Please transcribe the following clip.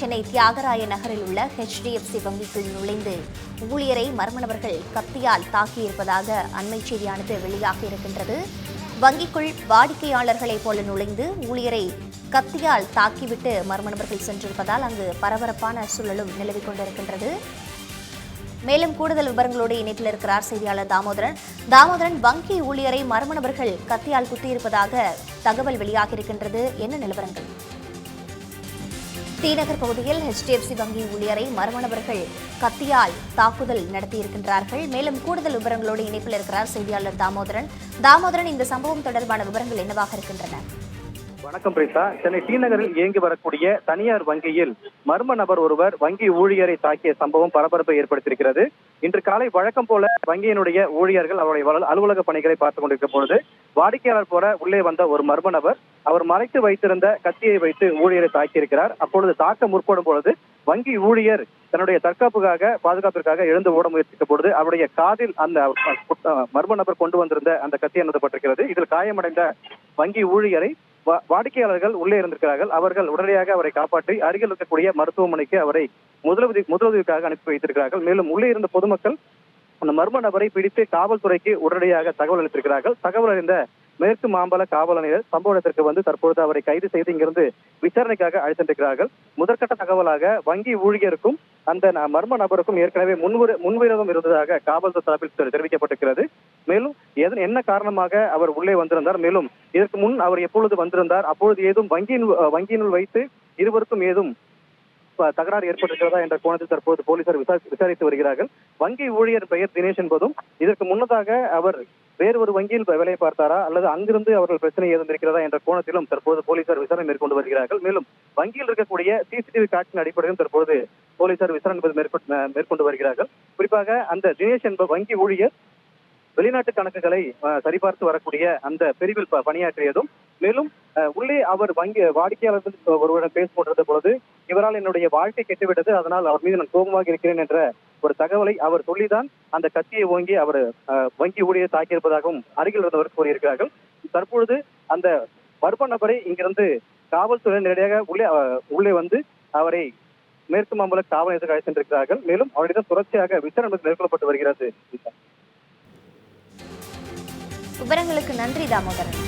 சென்னை தியாகராய நகரில் உள்ள ஹெச்டிஎஃப்சி வங்கிக்குள் நுழைந்து ஊழியரை மர்ம நபர்கள் கத்தியால் தாக்கியிருப்பதாக அண்மை செய்தியானது வெளியாக இருக்கின்றது. வங்கிக்குள் வாடிக்கையாளர்களைப் போல நுழைந்து ஊழியரை கத்தியால் தாக்கிவிட்டு மர்ம நபர்கள் சென்றிருப்பதால் அங்கு பரபரப்பான சூழலும் நிலவிக் கொண்டிருக்கின்றது. மேலும் கூடுதல் விவரங்களோடு இணைப்பில் இருக்கிறார் செய்தியாளர் தாமோதரன். தாமோதரன் வங்கி ஊழியரை மர்ம நபர்கள் கத்தியால் குத்தியிருப்பதாக தகவல் வெளியாகியிருக்கின்றது என்ன நிலவரங்கள்? தீநகர் பகுதியில் ஹெச்டிஎஃப்சி வங்கி ஊழியரை மர்ம நபர்கள் கத்தியால் தாக்குதல் நடத்தியிருக்கின்றார்கள். மேலும் கூடுதல் விவரங்களோடு இணைப்பில் இருக்கிறார் செய்தியாளர் தாமோதரன். தாமோதரன் இந்த சம்பவம் தொடர்பான விவரங்கள் என்னவாக இருக்கின்றன? வணக்கம் பிரீதா சென்னை டி நகரில் இயங்கி வரக்கூடிய தனியார் வங்கியில் மர்ம நபர் ஒருவர் வங்கி ஊழியரை தாக்கிய சம்பவம் பரபரப்பை ஏற்படுத்தியிருக்கிறது. இன்று காலை வழக்கம் போல வங்கியினுடைய ஊழியர்கள் அவருடைய அலுவலக பணிகளை பார்த்துக் கொண்டிருக்கும் பொழுது வாடிக்கையாளர் போல உள்ளே வந்த ஒரு மர்ம நபர் அவர் மறைத்து வைத்திருந்த கத்தியை வைத்து ஊழியரை தாக்கியிருக்கிறார். அப்பொழுது தாக்க முற்படும் பொழுது வங்கி ஊழியர் தன்னுடைய தற்காப்புக்காக பாதுகாப்பிற்காக எழுந்து ஓட முயற்சித்த பொழுது அவருடைய காதில் அந்த மர்ம நபர் கொண்டு வந்திருந்த அந்த கத்தி அனுப்பப்பட்டிருக்கிறது. இதில் காயமடைந்த வங்கி ஊழியரை வாடிக்கையாளர்கள் உள்ளே இருந்திருக்கிறார்கள். அவர்கள் உடனடியாக அவரை காப்பாற்றி அருகில் இருக்கக்கூடிய மருத்துவமனைக்கு அவரை முதலுதவி முதலுதவிக்காக அனுப்பி வைத்திருக்கிறார்கள். மேலும் உள்ளே இருந்த பொதுமக்கள் அந்த மர்ம நபரை பிடித்து காவல்துறைக்கு உடனடியாக தகவல் அளித்திருக்கிறார்கள். தகவல் அறிந்த மேற்கு மாம்பல காவல் நிலையர் சம்பவ இடத்திற்கு வந்து தற்பொழுது அவரை கைது செய்து இங்கிருந்து விசாரணைக்காக அழைத்திருக்கிறார்கள் முதற்கட்ட தகவலாக வங்கி ஊழியருக்கும் அந்த மர்ம நபருக்கும் ஏற்கனவே முன்விர முன்விரோதம் இருந்ததாக காவல்துறை தரப்பில் தெரிவிக்கப்பட்டிருக்கிறது. மேலும் எதன் என்ன காரணமாக அவர் உள்ளே வந்திருந்தார்? மேலும் இதற்கு முன் அவர் எப்பொழுது வந்திருந்தார்? அப்பொழுது ஏதும் வங்கியின் வங்கியினுள் வைத்து இருவருக்கும் ஏதும் தகராறு ஏற்பட்டிருக்கிறதா என்ற கோணத்தில் தற்போது போலீசார் விசாரி- விசாரித்து வருகிறார்கள். வங்கி ஊழியர் பெயர் தினேஷ் என்பதும் இதற்கு முன்னதாக அவர் வேறு ஒரு வங்கியில் வேலை பார்த்தாரா? அல்லது அங்கிருந்து அவர்கள் பிரச்சனை ஏதும் இருக்கிறதா என்ற கோணத்திலும் தற்போது போலீசார் விசாரணை மேற்கொண்டு வருகிறார்கள். மேலும் வங்கியில் இருக்கக்கூடிய சிசிடிவி காட்சியின் அடிப்படையிலும் தற்போது போலீசார் விசாரணை என்பது மேற்கொண்டு மேற்கொண்டு வருகிறார்கள். குறிப்பாக அந்த தினேஷ் என்ப வங்கி ஊழியர் வெளிநாட்டு கணக்குகளை சரிபார்த்து வரக்கூடிய அந்த பிரிவில் பணியாற்றியதும் மேலும் உள்ளே அவர் வங்கி வாடிக்கையாளர்கள் ஒருவரிடம் பேசிக் கொண்டிருந்த பொழுது இவரால் என்னுடைய வாழ்க்கை கெட்டுவிட்டது அதனால் அவர் மீது நான் கோபமாக இருக்கிறேன் என்ற ஒரு தகவலை அவர் சொல்லிதான் அந்த கத்தியை ஓங்கி அவர் அஹ், வங்கி ஊழியர் தாக்கியிருப்பதாகவும் அருகில் இருந்தவர் கூறியிருக்கிறார்கள். தற்பொழுது அந்த மர்ம நபரை இங்கிருந்து காவல்துறை நேரடியாக உள்ளே உள்ளே வந்து அவரை மேற்கு மாம்பல காவல் நிலையத்துக்கு அழைத்து சென்றிருக்கிறார்கள். மேலும் அவரிடம் தொடர்ச்சியாக விசாரணை மேற்கொள்ளப்பட்டு வருகிறது. விவரங்களுக்கு நன்றி தாமோதரன்.